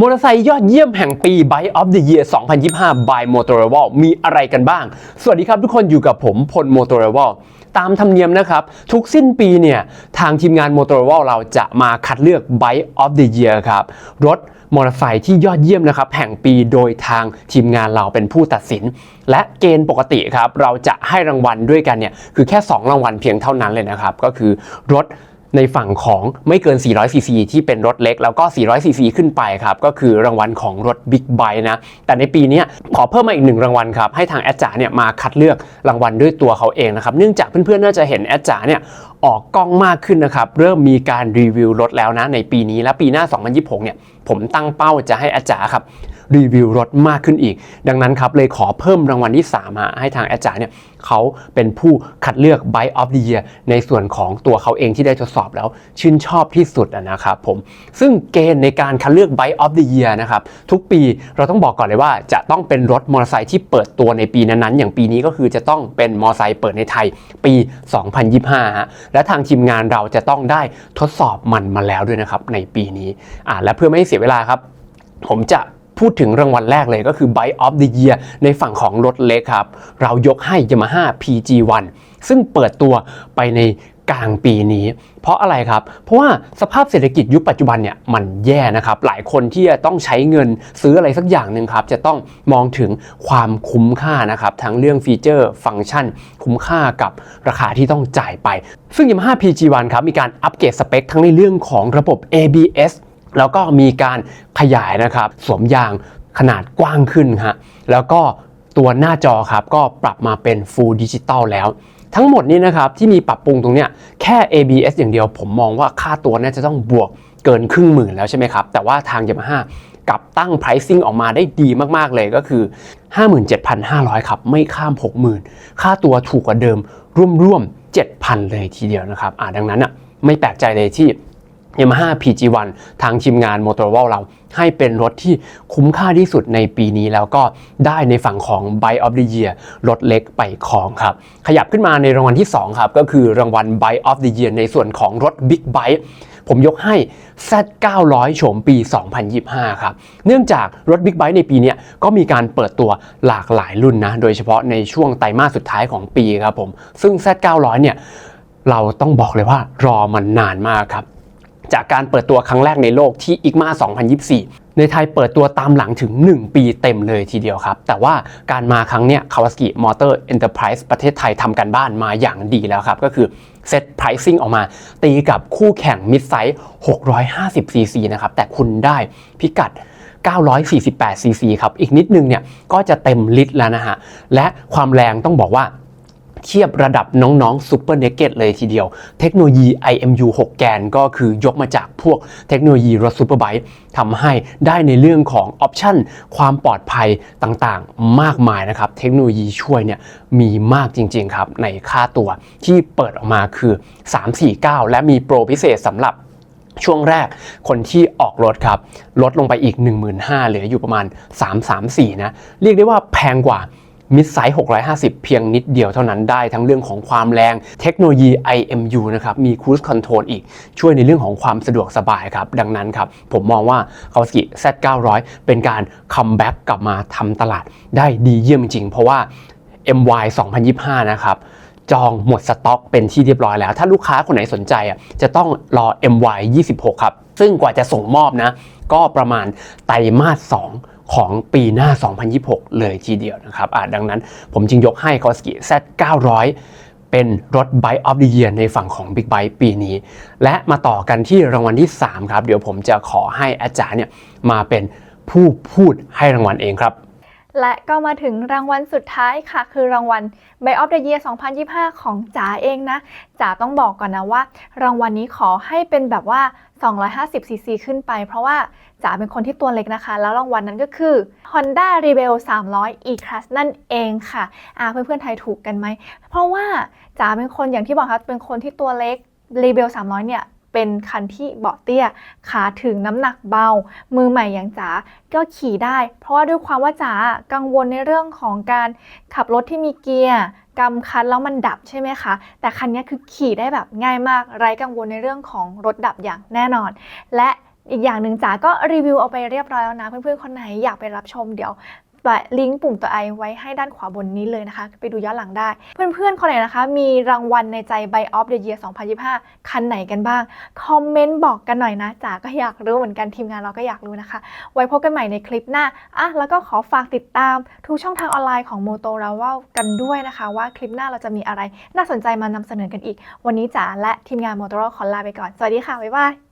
มอเตอร์ไซค์ยอดเยี่ยมแห่งปี Bike of the Year 2025 by Motorola มีอะไรกันบ้าง สวัสดีครับทุกคนอยู่กับผมพล Motorola ตามธรรมเนียมนะครับ ทุกสิ้นปีเนี่ย ทางทีมงาน Motorola เราจะมาคัดเลือก Bike of the Year ครับ รถมอเตอร์ไซค์ที่ยอดเยี่ยมนะครับแห่งปีโดยทางทีมงานเราเป็นผู้ตัดสิน และเกณฑ์ปกติครับ เราจะให้รางวัลด้วยกันเนี่ยคือแค่ 2 รางวัลเพียงเท่านั้นเลยนะครับ ก็คือรถ ในฝั่งของไม่เกิน 400ซีซีที่เป็นรถเล็ก แล้วก็ 400ซีซีขึ้นไปครับ ก็คือรางวัลของรถ Big b i นะ แต่ในปีนี้ขอเพิ่มมาอีกหนึ่งรางวัลครับ ให้ทางแอดจ๋าเนี่ยมาคัดเลือกรางวัลด้วยตัวเขาเองนะครับ เนื่องจากเพื่อนๆ น่าจะเห็นแอดจ๋าเนี่ยออกกล้องมากขึ้นนะครับ เริ่มมีการรีวิวรถแล้วนะในปีนี้และปีหน้า 2026 เนี่ย ผมตั้งเป้าจะให้แอดจ๋าครับ รีวิวรถมากขึ้นอีก ดังนั้นครับเลยขอเพิ่มรางวัลที่3ฮะให้ทางอาจารย์เนี่ยเขาเป็นผู้คัดเลือก Bike of the Year ในส่วนของตัวเขาเองที่ได้ทดสอบแล้วชื่นชอบที่สุดนะครับผมซึ่งเกณฑ์ในการคัดเลือก Bike of the Year นะครับทุกปีเราต้องบอกก่อนเลยว่า จะต้องเป็นรถมอเตอร์ไซค์ที่เปิดตัวในปีนั้นๆ อย่างปีนี้ก็คือจะต้องเป็นมอเตอร์ไซค์เปิดในไทยปี 2025ฮะและทางทีมงานเราจะต้องได้ทดสอบมันมาแล้วด้วยนะครับในปีนี้อ่าและเพื่อไม่ให้เสียเวลาครับ ผมจะ พูดถึงรางวัลแรกเลยก็คือ Bike of the Year ในฝั่งของรถเล็กครับ เรายกให้ Yamaha PG1 ซึ่งเปิดตัวไปในกลางปีนี้ เพราะอะไรครับ เพราะว่าสภาพเศรษฐกิจยุคปัจจุบันเนี่ยมันแย่นะครับ หลายคนที่จะต้องใช้เงินซื้ออะไรสักอย่างหนึ่งครับ จะต้องมองถึงความคุ้มค่านะครับ ทั้งเรื่องฟีเจอร์ฟังก์ชัน คุ้มค่ากับราคาที่ต้องจ่ายไป ซึ่ง Yamaha PG1 ครับ มีการอัปเกรดสเปคทั้งในเรื่องของระบบ ABS แล้วก็มีการขยายนะครับสวมยางขนาดกว้างขึ้นฮะแล้วก็ตัวหน้าจอครับก็ปรับมาเป็น Full Digital แล้วทั้งหมดนี้นะครับที่มีปรับปรุงตรงเนี้ยแค่ ABS อย่างเดียวผมมองว่าค่าตัวน่าจะต้องบวกเกินครึ่งหมื่นแล้วใช่ไหมครับ แต่ว่าทาง Yamaha กับตั้ง pricing ออกมาได้ดีมากๆเลยก็คือ 57,500 ครับ ไม่ข้าม 60,000 ค่าตัวถูกกว่าเดิมร่วมๆ 7,000 เลยทีเดียวนะครับอ่าดังนั้นอะไม่แปลกใจเลยที่ Yamaha PG1 ทางทีมงาน Motorola เราให้เป็นรถที่คุ้มค่าที่สุดในปีนี้แล้วก็ได้ในฝั่งของ Bike of the Year รถเล็กไปครองครับ ขยับขึ้นมาในรางวัลที่ 2 ครับ ก็คือรางวัล Bike of the Year ในส่วนของรถ Big Bike ผมยกให้ Z900 โฉมปี 2025 ครับ เนื่องจากรถ Big Bike ในปีนี้ก็มีการเปิดตัวหลากหลายรุ่นนะ โดยเฉพาะในช่วงไตรมาสสุดท้ายของปีครับผม ซึ่ง Z900 เนี่ยเราต้องบอกเลยว่ารอมันนานมากครับ จากการเปิดตัวครั้งแรกในโลกที่ ICMA 2024 ในไทยเปิดตัวตามหลังถึง 1 ปีเต็มเลยทีเดียวครับ แต่ว่าการมาครั้งเนี้ย Kawasaki Motor Enterprise ประเทศไทยทำกันบ้านมาอย่างดีแล้วครับ ก็คือเซต pricing ออกมา ตีกับคู่แข่ง mid size 650 cc นะครับ แต่คุณได้พิกัด948 cc ครับ อีกนิดนึงเนี่ยก็จะเต็มลิตรแล้วนะฮะ และความแรงต้องบอกว่า เทียบระดับน้องๆ Super Naked เลยทีเดียว เทคโนโลยี IMU 6 แกนก็คือยกมาจากพวกเทคโนโลยีรถ Superbike ทำให้ได้ในเรื่องของออปชันความปลอดภัยต่างๆ มากมายนะครับ เทคโนโลยีช่วยเนี่ยมีมากจริงๆครับในค่าตัวที่เปิดออกมาคือ 349 และมีโปรพิเศษสำหรับช่วงแรกคนที่ออกรถครับ ลดลงไปอีก 15,000เหลืออยู่ประมาณ 334 นะ เรียกได้ว่าแพงกว่า มิดไซส์ 650 เพียงนิดเดียวเท่านั้นได้ทั้งเรื่องของความแรงเทคโนโลยี IMU นะครับ มี Cruise Control อีกช่วยในเรื่องของความสะดวกสบายครับ ดังนั้นครับ ผมมองว่า Kawasaki Z900 เป็นการคัมแบ็กกลับมาทำตลาดได้ดีเยี่ยมจริง เพราะว่า MY 2025 นะครับจองหมดสต็อกเป็นที่เรียบร้อยแล้ว ถ้าลูกค้าคนไหนสนใจอะจะต้องรอ MY 26 ครับ ซึ่งกว่าจะส่งมอบนะ ก็ประมาณไตรมาส2 ของปีหน้า 2026 เลยทีเดียวนะครับดังนั้นผมจึงยกให้ Kawasaki Z900 เป็นรถ Bike of the Year ในฝั่งของ Big Bike ปีนี้ และมาต่อกันที่รางวัลที่ 3 ครับ เดี๋ยวผมจะขอให้อาจารย์เนี่ยมาเป็นผู้พูดให้รางวัลเองครับ และก็มาถึงรางวัลสุดท้ายค่ะ คือรางวัล Bike of the Year 2025 ของจ๋าเองนะจ๋าต้องบอกก่อนนะว่า รางวัลนี้ขอให้เป็นแบบว่า 250 cc ขึ้นไป เพราะว่าจ๋าเป็นคนที่ตัวเล็กนะคะ แล้วรางวัลนั้นก็คือ Honda Rebel 300 E-Class นั่นเองค่ะอ่าเพื่อนๆไทยถูกกันไหม เพราะว่าจ๋าเป็นคนอย่างที่บอกครับเป็นคนที่ตัวเล็ก Rebel 300 เนี่ย เป็นคันที่เบาะเตี้ย ขาถึงน้ำหนักเบา มือใหม่อย่างจ๋าก็ขี่ได้ เพราะว่าด้วยความว่าจ๋ากังวลในเรื่องของการขับรถที่มีเกียร์กำคันแล้วมันดับใช่ไหมคะ แต่คันนี้คือขี่ได้แบบง่ายมาก ไร้กังวลในเรื่องของรถดับอย่างแน่นอน และอีกอย่างหนึ่งจ๋าก็รีวิวเอาไปเรียบร้อยแล้วนะเพื่อนๆคนไหนอยากไปรับชมเดี๋ยว ลิงก์ปุ่มตัวไอไว้ให้ด้านขวาบนนี้เลยนะคะ ไปดูย้อนหลังได้ เพื่อนๆคนไหนนะคะ มีรางวัลในใจ By of the Year 2025 คันไหนกันบ้าง คอมเมนต์บอกกันหน่อยนะจ๋าก็อยากรู้เหมือนกันทีมงานเราก็อยากรู้นะคะ ไว้พบกันใหม่ในคลิปหน้าอะแล้วก็ขอฝากติดตามทุกช่องทางออนไลน์ของ Moto r a w a l กันด้วยนะคะ ว่าคลิปหน้าเราจะมีอะไร น่าสนใจมานำเสนอกันอีก วันนี้จ๋าและทีมงาน Moto r a w ขอลาไปก่อนสวัสดีค่ะบ๊ายบาย